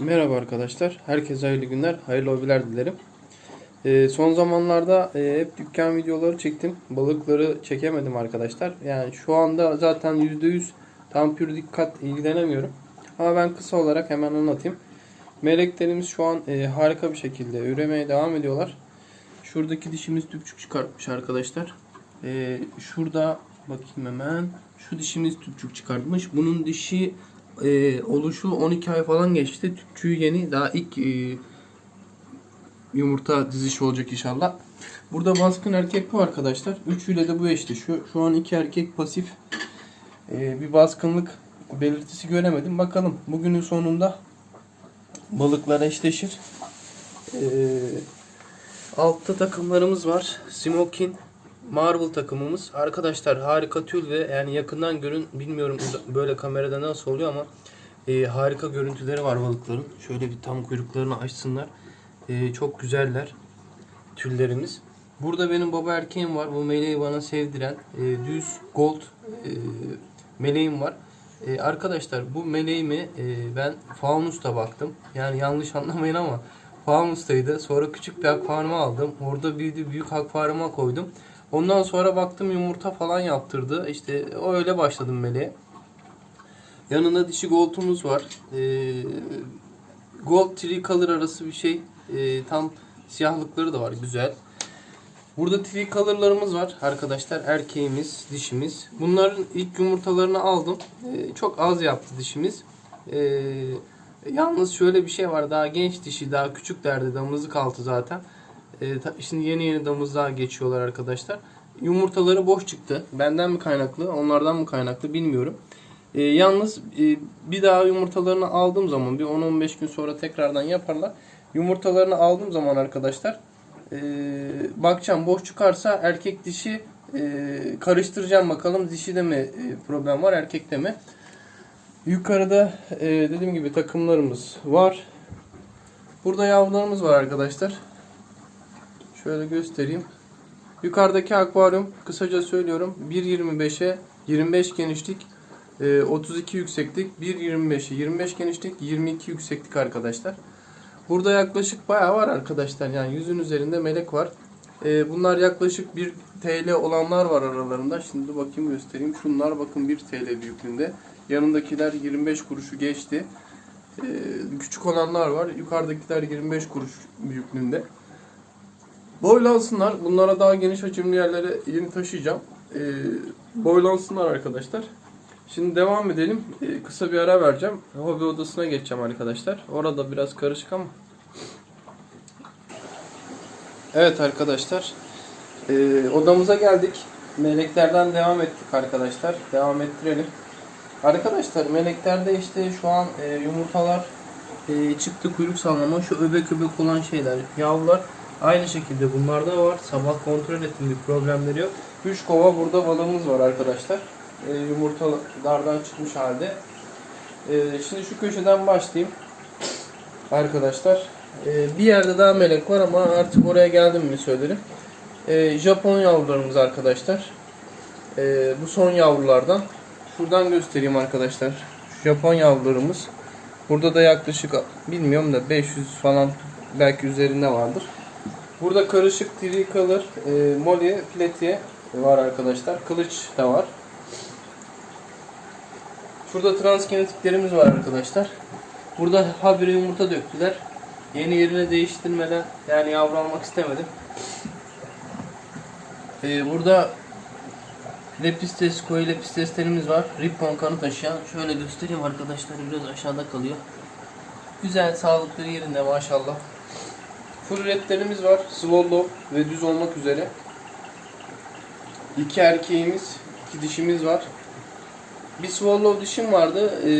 Merhaba arkadaşlar. Herkese hayırlı günler, hayırlı hobiler dilerim. Ee, son zamanlarda e, hep dükkan videoları çektim. Balıkları çekemedim arkadaşlar. Yani şu anda zaten %100 tam pür dikkat ilgilenemiyorum. Ama ben kısa olarak hemen anlatayım. Meleklerimiz şu an e, harika bir şekilde üremeye devam ediyorlar. Şuradaki dişimiz tüpçük çıkartmış arkadaşlar. E, şurada bakayım hemen. Şu dişimiz tüpçük çıkartmış. Bunun dişi e, oluşu 12 ay falan geçti. Tüpçüğü yeni. Daha ilk e, yumurta dizişi olacak inşallah. Burada baskın erkek bu arkadaşlar. Üçüyle de bu. Şu, şu an iki erkek pasif. E, bir baskınlık belirtisi göremedim. Bakalım bugünün sonunda balıklar eşleşir. E, altta takımlarımız var. Smokin Marvel takımımız. Arkadaşlar harika tül ve yani yakından görün bilmiyorum böyle kamerada nasıl oluyor ama e, harika görüntüleri var balıkların. Şöyle bir tam kuyruklarını açsınlar. E, çok güzeller tüllerimiz. Burada benim baba erkeğim var. Bu meleği bana sevdiren e, düz gold e, meleğim var. E, arkadaşlar bu meleğimi e, ben faunusta baktım. Yani yanlış anlamayın ama faunustaydı. Sonra küçük bir akvaryuma aldım. Orada büyüdü büyük akvaryuma koydum. Ondan sonra baktım yumurta falan yaptırdı. İşte öyle başladım meleğe. Yanında dişi gold'umuz var. Ee, gold tricolor arası bir şey. Ee, tam siyahlıkları da var. Güzel. Burada tricolor'larımız var arkadaşlar. Erkeğimiz, dişimiz. Bunların ilk yumurtalarını aldım. Ee, çok az yaptı dişimiz. Ee, yalnız şöyle bir şey var. Daha genç dişi, daha küçük derdi. Damızlık altı zaten. E, şimdi yeni yeni damızlığa geçiyorlar arkadaşlar. Yumurtaları boş çıktı. Benden mi kaynaklı, onlardan mı kaynaklı bilmiyorum. E, yalnız e, bir daha yumurtalarını aldığım zaman bir 10-15 gün sonra tekrardan yaparlar. Yumurtalarını aldığım zaman arkadaşlar e, bakacağım boş çıkarsa erkek dişi e, karıştıracağım bakalım dişi de mi e, problem var erkekte mi. Yukarıda e, dediğim gibi takımlarımız var. Burada yavrularımız var arkadaşlar. Şöyle göstereyim. Yukarıdaki akvaryum kısaca söylüyorum 1.25'e 25 genişlik e, 32 yükseklik 1.25'e 25 genişlik 22 yükseklik arkadaşlar. Burada yaklaşık bayağı var arkadaşlar yani yüzün üzerinde melek var. E, Bunlar yaklaşık 1 TL olanlar var aralarında. Şimdi bakayım göstereyim. Şunlar bakın 1 TL büyüklüğünde. Yanındakiler 25 kuruşu geçti. E, Küçük olanlar var. Yukarıdakiler 25 kuruş büyüklüğünde. Boylansınlar. Bunlara daha geniş hacimli yerlere yeni taşıyacağım. Ee, boylansınlar arkadaşlar. Şimdi devam edelim. Ee, kısa bir ara vereceğim. Hobi odasına geçeceğim arkadaşlar. Orada biraz karışık ama. Evet arkadaşlar. Ee, odamıza geldik. Meleklerden devam ettik arkadaşlar. Devam ettirelim. Arkadaşlar meleklerde işte şu an e, yumurtalar e, çıktı kuyruk sallama. Şu öbek öbek olan şeyler yavrular. Aynı şekilde bunlarda var. Sabah kontrol ettim bir problemleri yok. 3 kova burada balığımız var arkadaşlar. E, yumurtalardan çıkmış halde. E, şimdi şu köşeden başlayayım. Arkadaşlar. E, bir yerde daha melek var ama artık oraya geldim mi söylerim. E, Japon yavrularımız arkadaşlar. E, bu son yavrulardan. Şuradan göstereyim arkadaşlar. Şu Japon yavrularımız. Burada da yaklaşık bilmiyorum da 500 falan belki üzerinde vardır. Burada karışık tricolor, e, molly, pleti var arkadaşlar. Kılıç da var. Şurada transgenetiklerimiz var arkadaşlar. Burada habire yumurta döktüler. Yeni yerine değiştirmeden yani yavru almak istemedim. E, burada lepistes, koyu lepisteslerimiz var. Rippon kanı taşıyan. Şöyle göstereyim arkadaşlar biraz aşağıda kalıyor. Güzel, sağlıklı yerinde maşallah. Full var. Swallow ve düz olmak üzere. İki erkeğimiz, iki dişimiz var. Bir swallow dişim vardı. Ee,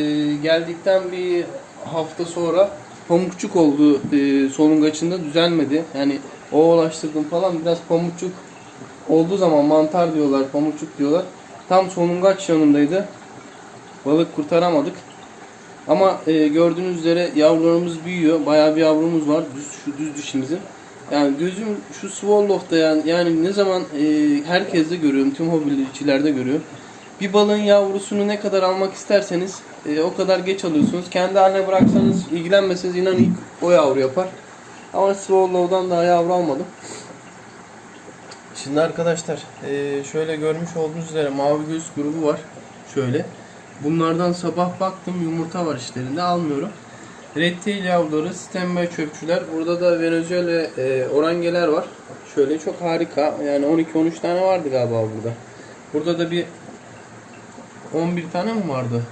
geldikten bir hafta sonra pamukçuk oldu e, solungaçında düzelmedi. Yani ovalaştırdım falan biraz pamukçuk olduğu zaman mantar diyorlar, pamukçuk diyorlar. Tam solungaç yanındaydı. Balık kurtaramadık. Ama e, gördüğünüz üzere yavrularımız büyüyor. Bayağı bir yavrumuz var. Düz, şu düz dişimizin. Yani gözüm şu Swallow'da yani, yani ne zaman e, herkeste görüyorum. Tüm hobilicilerde görüyorum. bir balığın yavrusunu ne kadar almak isterseniz e, o kadar geç alıyorsunuz. Kendi haline bıraksanız, ilgilenmeseniz inan ilk o yavru yapar. Ama Swallow'dan daha yavru almadım. Şimdi arkadaşlar e, şöyle görmüş olduğunuz üzere mavi göz grubu var. Şöyle. Bunlardan sabah baktım yumurta var işlerinde almıyorum. Red tail yavruları, stembe çöpçüler. Burada da Venezuela e, orangeler var. Şöyle çok harika. Yani 12-13 tane vardı galiba burada. Burada da bir 11 tane mi vardı?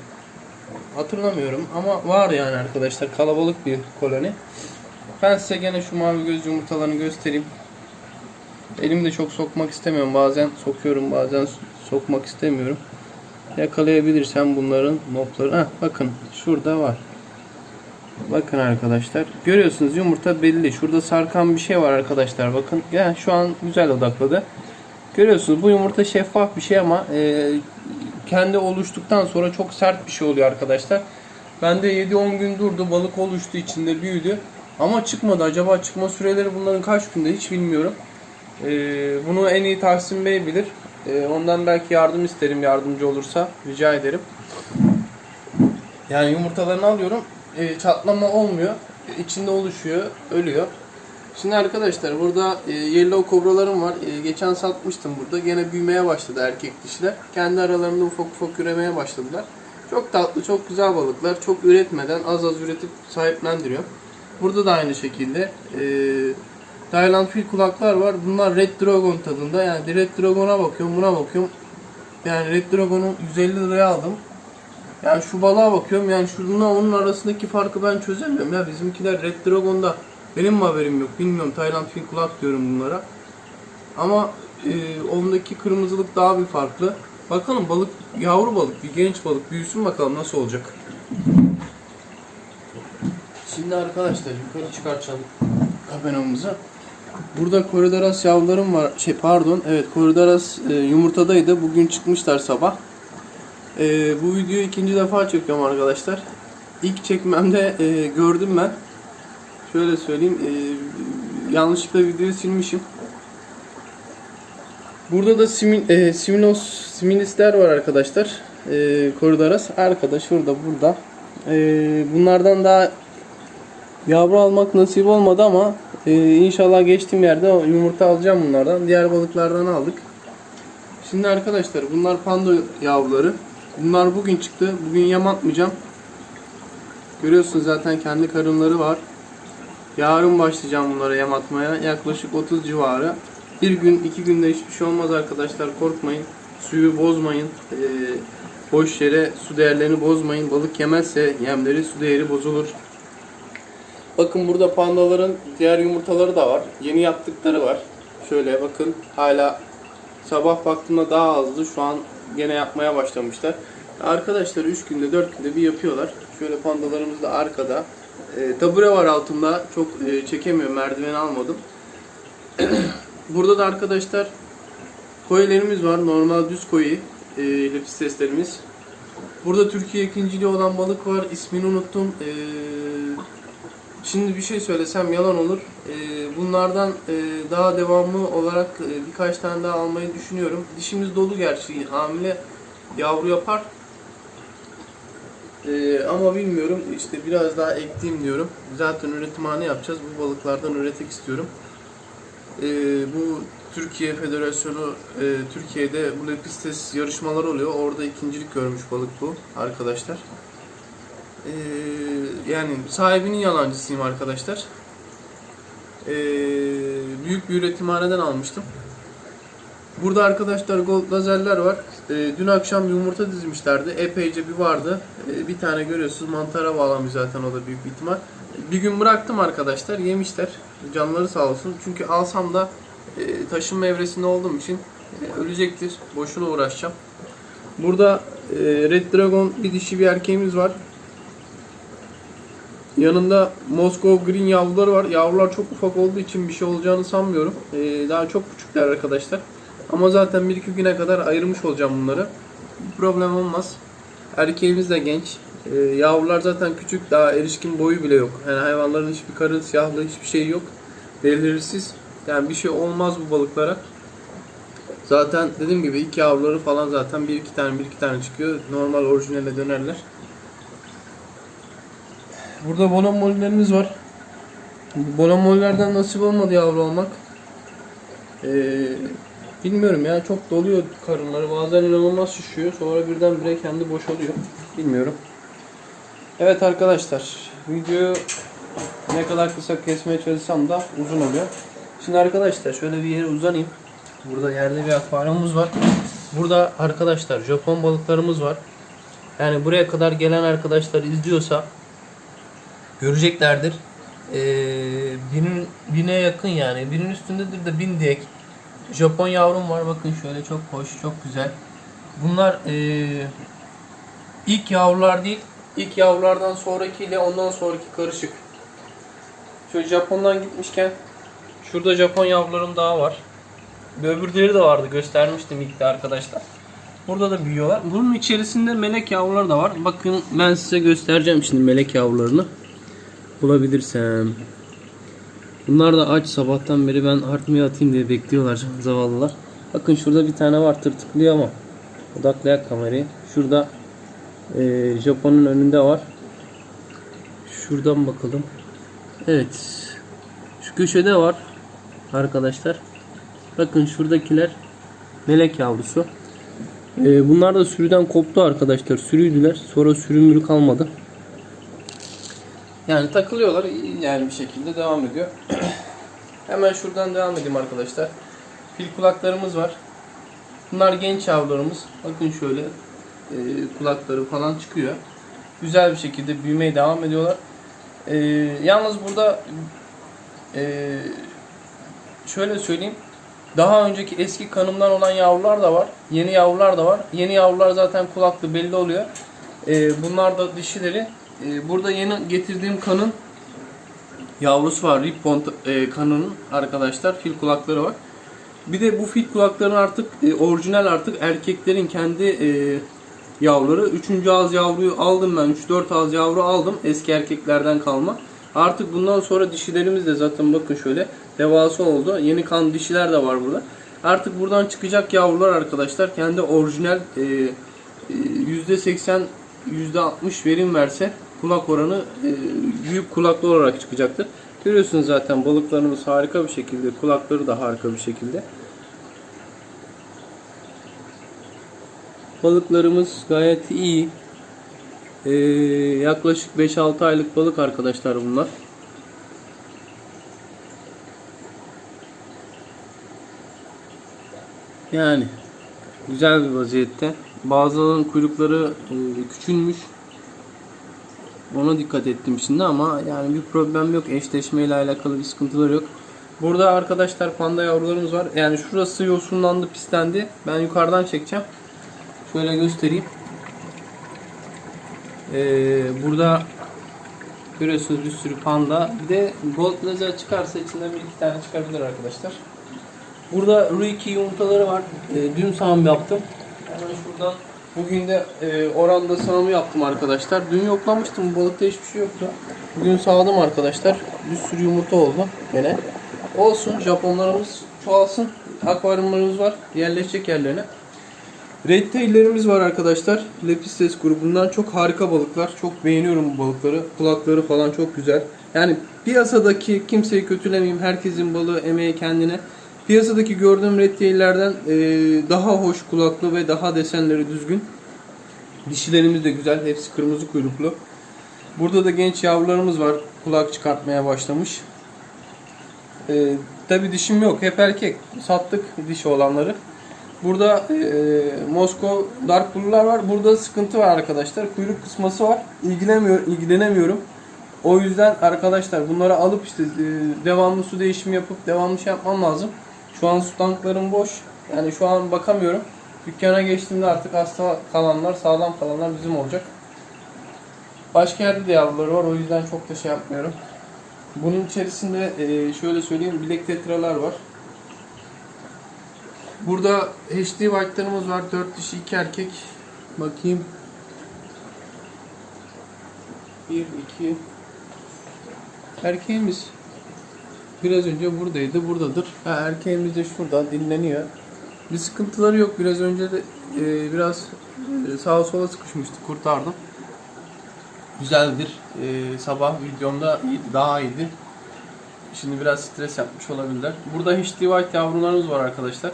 Hatırlamıyorum ama var yani arkadaşlar. Kalabalık bir koloni. Ben size gene şu mavi göz yumurtalarını göstereyim. Elimde çok sokmak istemiyorum. Bazen sokuyorum, bazen sokmak istemiyorum. Yakalayabilirsem bunların nopları. Heh, bakın şurada var. Bakın arkadaşlar. Görüyorsunuz yumurta belli. Şurada sarkan bir şey var arkadaşlar. Bakın. Ya şu an güzel odakladı. Görüyorsunuz bu yumurta şeffaf bir şey ama e, kendi oluştuktan sonra çok sert bir şey oluyor arkadaşlar. Bende 7-10 gün durdu. Balık oluştu içinde büyüdü. Ama çıkmadı. Acaba çıkma süreleri bunların kaç günde hiç bilmiyorum. E, bunu en iyi Tahsin Bey bilir. E, ondan belki yardım isterim yardımcı olursa. Rica ederim. Yani yumurtalarını alıyorum. E, çatlama olmuyor. E, içinde oluşuyor. Ölüyor. Şimdi arkadaşlar burada e, yellow kobralarım var. Geçen satmıştım burada. Gene büyümeye başladı erkek dişiler. Kendi aralarında ufak ufak üremeye başladılar. Çok tatlı, çok güzel balıklar. Çok üretmeden az az üretip sahiplendiriyor. Burada da aynı şekilde e, Tayland fil kulaklar var. Bunlar Red Dragon tadında. Yani Red Dragon'a bakıyorum, buna bakıyorum. Yani Red Dragon'u 150 liraya aldım. Yani şu balığa bakıyorum yani şununla onun arasındaki farkı ben çözemiyorum ya bizimkiler Red Dragon'da benim mi haberim yok bilmiyorum Tayland fin kulak diyorum bunlara ama e, ondaki kırmızılık daha bir farklı bakalım balık yavru balık bir genç balık büyüsün bakalım nasıl olacak şimdi arkadaşlar yukarı çıkartalım kameramızı burada koridoras yavrularım var şey pardon evet koridoras e, yumurtadaydı bugün çıkmışlar sabah ee, bu videoyu ikinci defa çekiyorum arkadaşlar. İlk çekmemde e, gördüm ben. Şöyle söyleyeyim. E, yanlışlıkla videoyu silmişim. Burada da simin, e, siminos, similisler var arkadaşlar. E, koridoras. Arkada şurada burada. E, bunlardan daha yavru almak nasip olmadı ama e, inşallah geçtiğim yerde yumurta alacağım bunlardan. Diğer balıklardan aldık. Şimdi arkadaşlar bunlar panda yavruları. Bunlar bugün çıktı. Bugün yem atmayacağım. Görüyorsunuz zaten kendi karınları var. Yarın başlayacağım bunlara yem atmaya. Yaklaşık 30 civarı. Bir gün, iki günde hiçbir şey olmaz arkadaşlar. Korkmayın. Suyu bozmayın. Ee, boş yere su değerlerini bozmayın. Balık yemezse yemleri su değeri bozulur. Bakın burada pandaların diğer yumurtaları da var. Yeni yaptıkları var. Şöyle bakın hala sabah baktığımda daha azdı. Şu an gene yapmaya başlamışlar. Arkadaşlar 3 günde 4 günde bir yapıyorlar. Şöyle pandalarımız da arkada. E, tabure var altında. Çok e, çekemiyorum. Merdiven almadım. Burada da arkadaşlar koyularımız var. Normal düz koyu. E, lepisteslerimiz. Burada Türkiye ikinciliği olan balık var. İsmini unuttum. E, şimdi bir şey söylesem yalan olur. E, bunlardan e, daha devamlı olarak e, birkaç tane daha almayı düşünüyorum. Dişimiz dolu gerçi. Hamile yavru yapar. Ee, ama bilmiyorum işte biraz daha ekleyeyim diyorum. Zaten üretimhane yapacağız. Bu balıklardan üretmek istiyorum. Ee, bu Türkiye Federasyonu e, Türkiye'de bu lepistes yarışmalar oluyor. Orada ikincilik görmüş balık bu arkadaşlar. Ee, yani sahibinin yalancısıyım arkadaşlar. Ee, büyük bir üretimhaneden almıştım. Burada arkadaşlar gold lazerler var. Ee, dün akşam yumurta dizmişlerdi. Epeyce bir vardı. Ee, bir tane görüyorsunuz mantara bağlamış zaten o da büyük bir ihtimal. Bir gün bıraktım arkadaşlar. Yemişler. Canları sağ olsun. Çünkü alsam da e, taşınma evresinde olduğum için e, ölecektir. Boşuna uğraşacağım. Burada e, Red Dragon bir dişi bir erkeğimiz var. Yanında Moskov Green yavruları var. Yavrular çok ufak olduğu için bir şey olacağını sanmıyorum. Ee, daha çok küçükler arkadaşlar. Ama zaten 1-2 güne kadar ayırmış olacağım bunları. Bir problem olmaz. Erkeğimiz de genç. Ee, yavrular zaten küçük. Daha erişkin boyu bile yok. Yani hayvanların hiçbir karı, siyahlı hiçbir şey yok. Belirsiz. Yani bir şey olmaz bu balıklara. Zaten dediğim gibi iki yavruları falan zaten bir iki tane bir iki tane çıkıyor. Normal orijinale dönerler. Burada bonomollerimiz var. Bonomollerden nasip olmadı yavru almak. Ee, bilmiyorum ya çok doluyor karınları. Bazen inanılmaz şişiyor. Sonra birdenbire kendi boşalıyor. Bilmiyorum. Evet arkadaşlar. Videoyu ne kadar kısa kesmeye çalışsam da uzun oluyor. Şimdi arkadaşlar şöyle bir yere uzanayım. Burada yerde bir akvaryumumuz var. Burada arkadaşlar Japon balıklarımız var. Yani buraya kadar gelen arkadaşlar izliyorsa göreceklerdir. Ee, binin, bine yakın yani. Binin üstündedir de bin diyek. Japon yavrum var. Bakın şöyle çok hoş, çok güzel. Bunlar ee, ilk yavrular değil. İlk yavrulardan sonraki ile ondan sonraki karışık. Şöyle Japon'dan gitmişken şurada Japon yavrularım daha var. Bir öbürleri de vardı. Göstermiştim ilk de arkadaşlar. Burada da büyüyorlar. Bunun içerisinde melek yavruları da var. Bakın ben size göstereceğim şimdi melek yavrularını. Bulabilirsem. Bunlar da aç sabahtan beri ben artmaya atayım diye bekliyorlar zavallılar. Bakın şurada bir tane var tırtıklıyor ama. Odaklayak kamerayı. Şurada e, Japon'un önünde var. Şuradan bakalım. Evet. Şu köşede var arkadaşlar. Bakın şuradakiler melek yavrusu. Ee, bunlar da sürüden koptu arkadaşlar. Sürüydüler. Sonra sürümürü kalmadı. Yani takılıyorlar. Yani bir şekilde devam ediyor. Hemen şuradan devam edeyim arkadaşlar. Fil kulaklarımız var. Bunlar genç yavrularımız. Bakın şöyle e, kulakları falan çıkıyor. Güzel bir şekilde büyümeye devam ediyorlar. E, yalnız burada e, şöyle söyleyeyim. Daha önceki eski kanımdan olan yavrular da var. Yeni yavrular da var. Yeni yavrular zaten kulaklı belli oluyor. Ee, bunlar da dişileri. Ee, burada yeni getirdiğim kanın yavrusu var. Rippon e, kanının arkadaşlar. Fil kulakları var. Bir de bu fil kulakların artık e, orijinal artık erkeklerin kendi e, yavruları. Üçüncü ağız yavruyu aldım ben. 3-4 ağız yavru aldım. Eski erkeklerden kalma. Artık bundan sonra dişilerimiz de zaten bakın şöyle devası oldu. Yeni kan dişiler de var burada. Artık buradan çıkacak yavrular arkadaşlar kendi orijinal e, e, %80 %60 verim verse kulak oranı e, büyük kulaklı olarak çıkacaktır. Görüyorsunuz zaten balıklarımız harika bir şekilde, kulakları da harika bir şekilde. Balıklarımız gayet iyi. Ee, yaklaşık 5-6 aylık balık arkadaşlar bunlar. Yani güzel bir vaziyette. Bazılarının kuyrukları e, küçülmüş. Ona dikkat ettim şimdi ama yani bir problem yok. Eşleşme ile alakalı bir sıkıntılar yok. Burada arkadaşlar panda yavrularımız var. Yani şurası yosunlandı, pislendi. Ben yukarıdan çekeceğim. Şöyle göstereyim. Ee, burada görüyorsunuz bir sürü panda. Bir de gold lazer çıkarsa içinden bir iki tane çıkabilir arkadaşlar. Burada Ruiki yumurtaları var. Ee, dün sağım yaptım. Hemen şuradan bugün de e, oranda sağımı yaptım arkadaşlar. Dün yoklamıştım. Bu balıkta hiçbir şey yoktu. Bugün sağladım arkadaşlar. Bir sürü yumurta oldu gene. Olsun Japonlarımız çoğalsın. Akvaryumlarımız var. Yerleşecek yerlerine. Red tail'lerimiz var arkadaşlar. Lepistes grubundan çok harika balıklar. Çok beğeniyorum bu balıkları. Kulakları falan çok güzel. Yani piyasadaki kimseyi kötülemeyeyim. Herkesin balığı emeği kendine. Piyasadaki gördüğüm red tail'lerden e, daha hoş kulaklı ve daha desenleri düzgün. Dişilerimiz de güzel. Hepsi kırmızı kuyruklu. Burada da genç yavrularımız var. Kulak çıkartmaya başlamış. E, Tabi dişim yok. Hep erkek. Sattık dişi olanları. Burada e, Moskov Dark Blue'lar var. Burada sıkıntı var arkadaşlar. Kuyruk kısması var. İlgilenmiyor, ilgilenemiyorum. O yüzden arkadaşlar bunları alıp işte e, devamlı su değişimi yapıp devamlı şey yapmam lazım. Şu an su tanklarım boş. Yani şu an bakamıyorum. Dükkana geçtiğimde artık hasta kalanlar, sağlam kalanlar bizim olacak. Başka yerde de yavruları var. O yüzden çok da şey yapmıyorum. Bunun içerisinde e, şöyle söyleyeyim bilek tetralar var. Burada HD white'larımız var. 4 dişi 2 erkek. Bakayım. 1 2 Erkeğimiz biraz önce buradaydı. Buradadır. Ha, erkeğimiz de şurada dinleniyor. Bir sıkıntıları yok. Biraz önce de e, biraz e, sağa sola sıkışmıştı. Kurtardım. Güzel bir e, sabah videomda daha iyiydi. Şimdi biraz stres yapmış olabilirler. Burada HD White yavrularımız var arkadaşlar.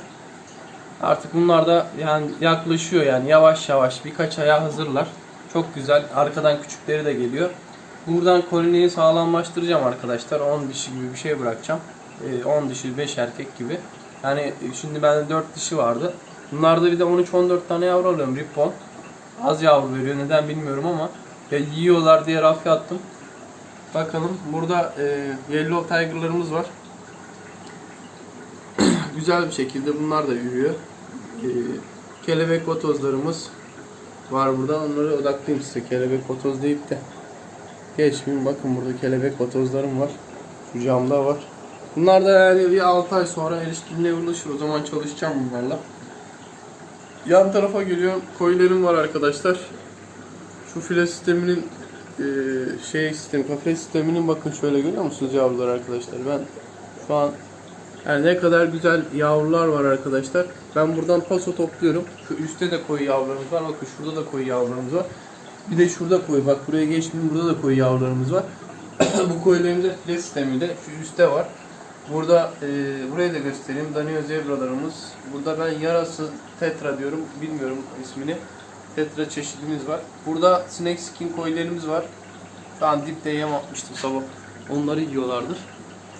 Artık bunlar da yani yaklaşıyor yani yavaş yavaş birkaç aya hazırlar. Çok güzel. Arkadan küçükleri de geliyor. Buradan koloniyi sağlamlaştıracağım arkadaşlar. 10 dişi gibi bir şey bırakacağım. Ee, 10 dişi 5 erkek gibi. Yani şimdi bende 4 dişi vardı. Bunlarda bir de 13-14 tane yavru alıyorum Ripon. Az yavru veriyor neden bilmiyorum ama ya yiyorlar diye rafya attım. Bakalım burada e, Yellow Tiger'larımız var. Güzel bir şekilde bunlar da yürüyor. E, kelebek otozlarımız var burada. Onları odaklayayım size. Kelebek otoz deyip de geçmeyeyim. Bakın burada kelebek otozlarım var. Şu camda var. Bunlar da yani bir 6 ay sonra erişkinliğe ulaşır. O zaman çalışacağım bunlarla. Yan tarafa geliyorum. Koyularım var arkadaşlar. Şu file sisteminin e, şey sistemi, kafes sisteminin bakın şöyle görüyor musunuz yavrular arkadaşlar? Ben şu an yani ne kadar güzel yavrular var arkadaşlar. Ben buradan paso topluyorum. Şu üstte de koyu yavrularımız var. Bakın şurada da koyu yavrularımız var. Bir de şurada koyu. Bak buraya geçmeyeyim. Burada da koyu yavrularımız var. Bu koyularımızda file sistemi de şu üstte var. Burada e, burayı da göstereyim. Danio zebralarımız. Burada ben yarası tetra diyorum. Bilmiyorum ismini. Tetra çeşidimiz var. Burada snake skin koyularımız var. An dipte yem atmıştım sabah. Onları yiyorlardır.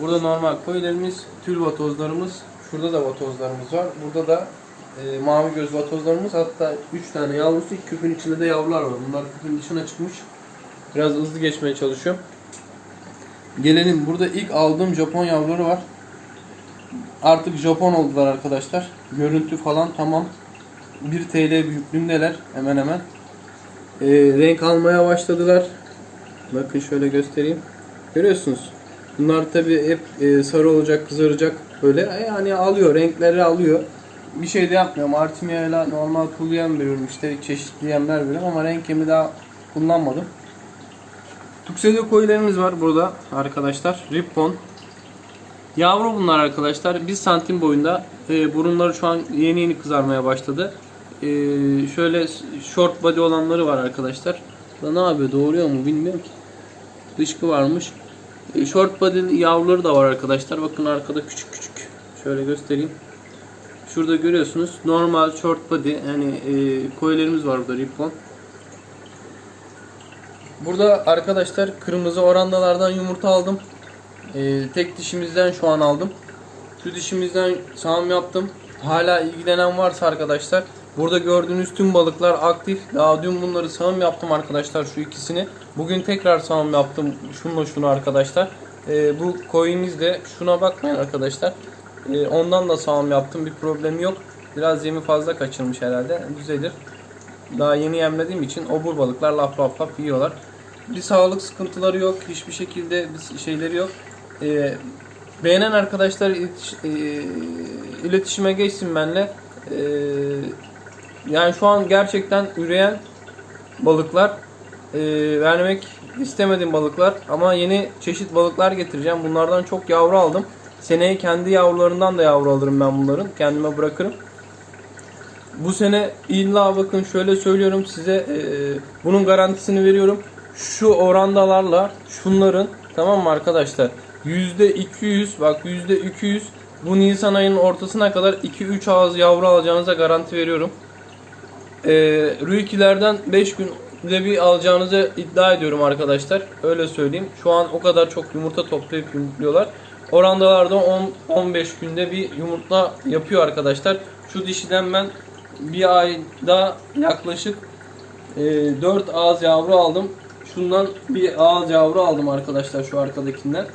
Burada normal koyularımız, tül vatozlarımız. Şurada da vatozlarımız var. Burada da e, mavi göz vatozlarımız. Hatta 3 tane yavrusu, küpün içinde de yavrular var. Bunlar küpün dışına çıkmış. Biraz hızlı geçmeye çalışıyorum. Gelelim burada ilk aldığım Japon yavruları var. Artık Japon oldular arkadaşlar. Görüntü falan tamam. 1 TL büyüklüğündeler hemen hemen. Ee, renk almaya başladılar. Bakın şöyle göstereyim. Görüyorsunuz. Bunlar tabi hep e, sarı olacak, kızaracak böyle. Yani alıyor, renkleri alıyor. Bir şey de yapmıyorum. Artemia ile normal kuru yem veriyorum. İşte çeşitli yemler veriyorum ama renk yemi daha kullanmadım. Tuxedo koyularımız var burada arkadaşlar. Rippon. Yavru bunlar arkadaşlar. 1 santim boyunda. E, burunları şu an yeni yeni kızarmaya başladı. E, şöyle short body olanları var arkadaşlar. Da ne yapıyor? Doğuruyor mu bilmiyorum ki. Dışkı varmış. E, short body yavruları da var arkadaşlar. Bakın arkada küçük küçük. Şöyle göstereyim. Şurada görüyorsunuz. Normal short body yani e, koyularımız var burada Rippon. Burada arkadaşlar kırmızı orandalardan yumurta aldım. Ee, tek dişimizden şu an aldım. Şu dişimizden sağım yaptım. Hala ilgilenen varsa arkadaşlar. Burada gördüğünüz tüm balıklar aktif. Daha dün bunları sağım yaptım arkadaşlar şu ikisini. Bugün tekrar sağım yaptım şunla şunu arkadaşlar. Ee, bu coin'iz de şuna bakmayın arkadaşlar. Ee, ondan da sağım yaptım. Bir problem yok. Biraz yemi fazla kaçırmış herhalde. Düzelir. Daha yeni yemlediğim için obur balıklar lap lap lap yiyorlar. Bir sağlık sıkıntıları yok. Hiçbir şekilde bir şeyleri yok. Ee, beğenen arkadaşlar iletiş, e, iletişime geçsin benimle. Ee, yani şu an gerçekten üreyen balıklar e, vermek istemediğim balıklar ama yeni çeşit balıklar getireceğim. Bunlardan çok yavru aldım. Seneye kendi yavrularından da yavru alırım ben bunların. Kendime bırakırım. Bu sene illa bakın şöyle söylüyorum size e, bunun garantisini veriyorum. Şu orandalarla şunların tamam mı arkadaşlar? %200 bak %200 bu Nisan ayının ortasına kadar 2-3 ağız yavru alacağınıza garanti veriyorum. E, Rüikilerden 5 günde bir alacağınızı iddia ediyorum arkadaşlar. Öyle söyleyeyim. Şu an o kadar çok yumurta toplayıp yumurtluyorlar. Orandalarda 10-15 günde bir yumurta yapıyor arkadaşlar. Şu dişiden ben bir ayda yaklaşık e, 4 ağız yavru aldım. Şundan bir ağız yavru aldım arkadaşlar şu arkadakinden.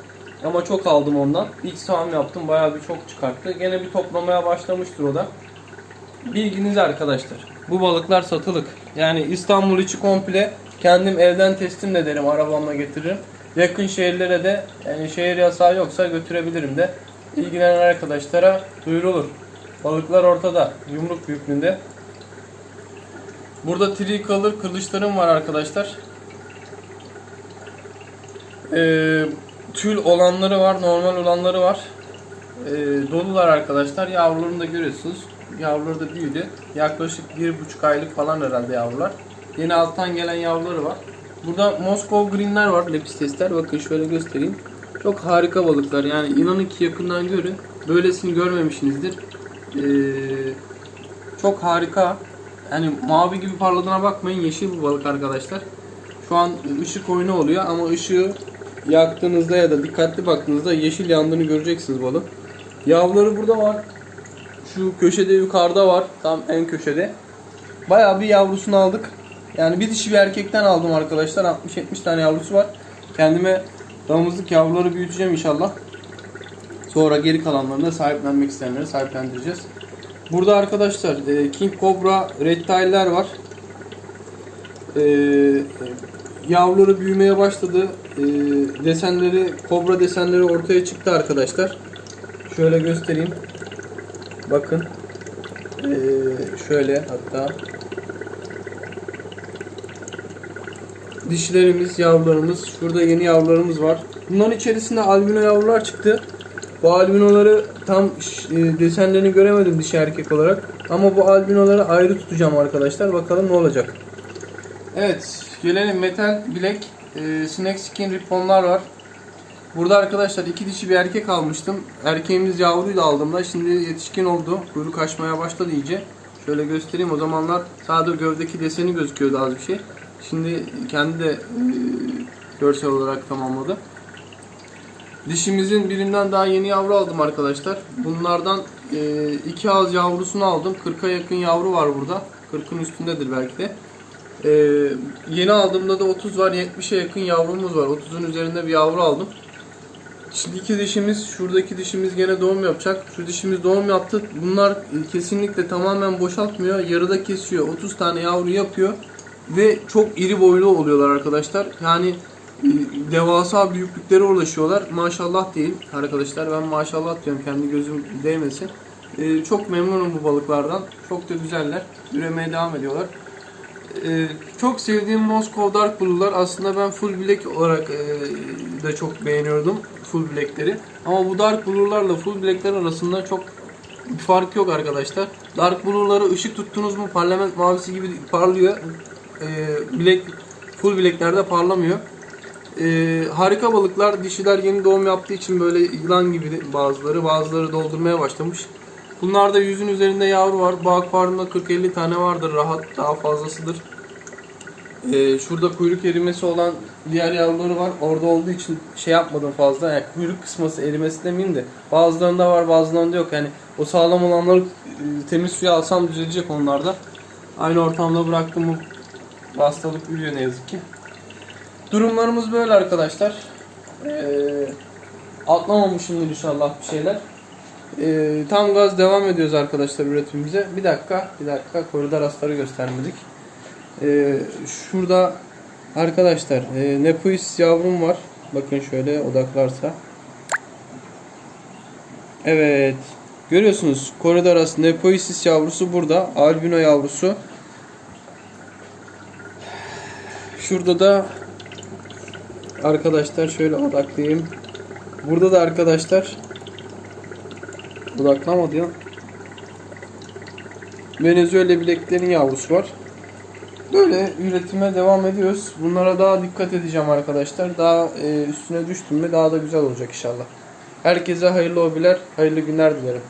Ama çok aldım ondan. İlk sağım yaptım. Bayağı bir çok çıkarttı. Gene bir toplamaya başlamıştır o da. Bilginiz arkadaşlar. Bu balıklar satılık. Yani İstanbul içi komple kendim evden teslim de ederim. Arabamla getiririm. Yakın şehirlere de yani şehir yasağı yoksa götürebilirim de. İlgilenen arkadaşlara duyurulur. Balıklar ortada. Yumruk büyüklüğünde. Burada tricolor kılıçlarım var arkadaşlar. Ee, tül olanları var, normal olanları var. Ee, dolular arkadaşlar. Yavrularını da görüyorsunuz. Yavruları da büyüdü. Yaklaşık bir buçuk aylık falan herhalde yavrular. Yeni alttan gelen yavruları var. Burada Moskov Green'ler var. Lepistesler. Bakın şöyle göstereyim. Çok harika balıklar. Yani inanın ki yakından görün. Böylesini görmemişsinizdir. Ee, çok harika. Yani mavi gibi parladığına bakmayın. Yeşil bir balık arkadaşlar. Şu an ışık oyunu oluyor ama ışığı yaktığınızda ya da dikkatli baktığınızda yeşil yandığını göreceksiniz balın. Yavruları burada var. Şu köşede yukarıda var. Tam en köşede. Bayağı bir yavrusunu aldık. Yani bir dişi bir erkekten aldım arkadaşlar. 60-70 tane yavrusu var. Kendime damızlık yavruları büyüteceğim inşallah. Sonra geri kalanlarını da sahiplenmek isteyenlere sahiplendireceğiz. Burada arkadaşlar e, King Cobra reptile'ler var. E, yavruları büyümeye başladı. E, desenleri, kobra desenleri ortaya çıktı arkadaşlar. Şöyle göstereyim. Bakın. Şöyle hatta. Dişilerimiz, yavrularımız. Şurada yeni yavrularımız var. Bunların içerisinde albino yavrular çıktı. Bu albinoları tam e, desenlerini göremedim dişi erkek olarak. Ama bu albinoları ayrı tutacağım arkadaşlar. Bakalım ne olacak. Evet, gelelim metal bilek, e, snake skin riponlar var. Burada arkadaşlar iki dişi bir erkek almıştım. Erkeğimiz yavruydu aldığımda. Şimdi yetişkin oldu. Kuyruk açmaya başladı iyice. Şöyle göstereyim. O zamanlar sadece gövdeki deseni gözüküyordu az bir şey. Şimdi kendi de e, görsel olarak tamamladı. Dişimizin birinden daha yeni yavru aldım arkadaşlar. Bunlardan e, iki ağız yavrusunu aldım. 40'a yakın yavru var burada. 40'ın üstündedir belki de. E, yeni aldığımda da 30 var. 70'e yakın yavrumuz var. 30'un üzerinde bir yavru aldım. Şimdi iki dişimiz, şuradaki dişimiz gene doğum yapacak. Şu dişimiz doğum yaptı. Bunlar kesinlikle tamamen boşaltmıyor. Yarıda kesiyor. 30 tane yavru yapıyor. Ve çok iri boylu oluyorlar arkadaşlar. Yani devasa büyüklüklere ulaşıyorlar. Maşallah değil arkadaşlar. Ben maşallah diyorum kendi gözüm değmesin. E, çok memnunum bu balıklardan. Çok da güzeller. Üremeye devam ediyorlar. E, çok sevdiğim Moskov Dark Blue'lar aslında ben full black olarak e, da çok beğeniyordum full blackleri. Ama bu Dark Blue'larla full blackler arasında çok fark yok arkadaşlar. Dark Blue'ları ışık tuttunuz mu parlament mavisi gibi parlıyor. E, black full blacklerde parlamıyor. E, harika balıklar. Dişiler yeni doğum yaptığı için böyle yılan gibi bazıları. Bazıları doldurmaya başlamış. Bunlarda yüzün üzerinde yavru var. Bu akvaryumda 40-50 tane vardır. Rahat daha fazlasıdır. Ee, şurada kuyruk erimesi olan diğer yavruları var. Orada olduğu için şey yapmadım fazla. Yani kuyruk kısması erimesi demeyeyim de. Bazılarında var bazılarında yok. Yani o sağlam olanları e, temiz suya alsam düzelecek onlarda. Aynı ortamda bıraktım bu hastalık büyüyor ne yazık ki. Durumlarımız böyle arkadaşlar. Ee, atlamamışımdır inşallah bir şeyler. Ee, tam gaz devam ediyoruz arkadaşlar üretimimize. Bir dakika, bir dakika koridor asları göstermedik. Ee, şurada arkadaşlar e, Nepois yavrum var. Bakın şöyle odaklarsa. Evet. Görüyorsunuz koridor arası Nepoisis yavrusu burada. Albino yavrusu. Şurada da arkadaşlar şöyle odaklayayım. Burada da arkadaşlar odaklama diyor. Venezuela bileklerin yavrusu var. Böyle üretime devam ediyoruz. Bunlara daha dikkat edeceğim arkadaşlar. Daha e, üstüne düştüm mü daha da güzel olacak inşallah. Herkese hayırlı hobiler, hayırlı günler dilerim.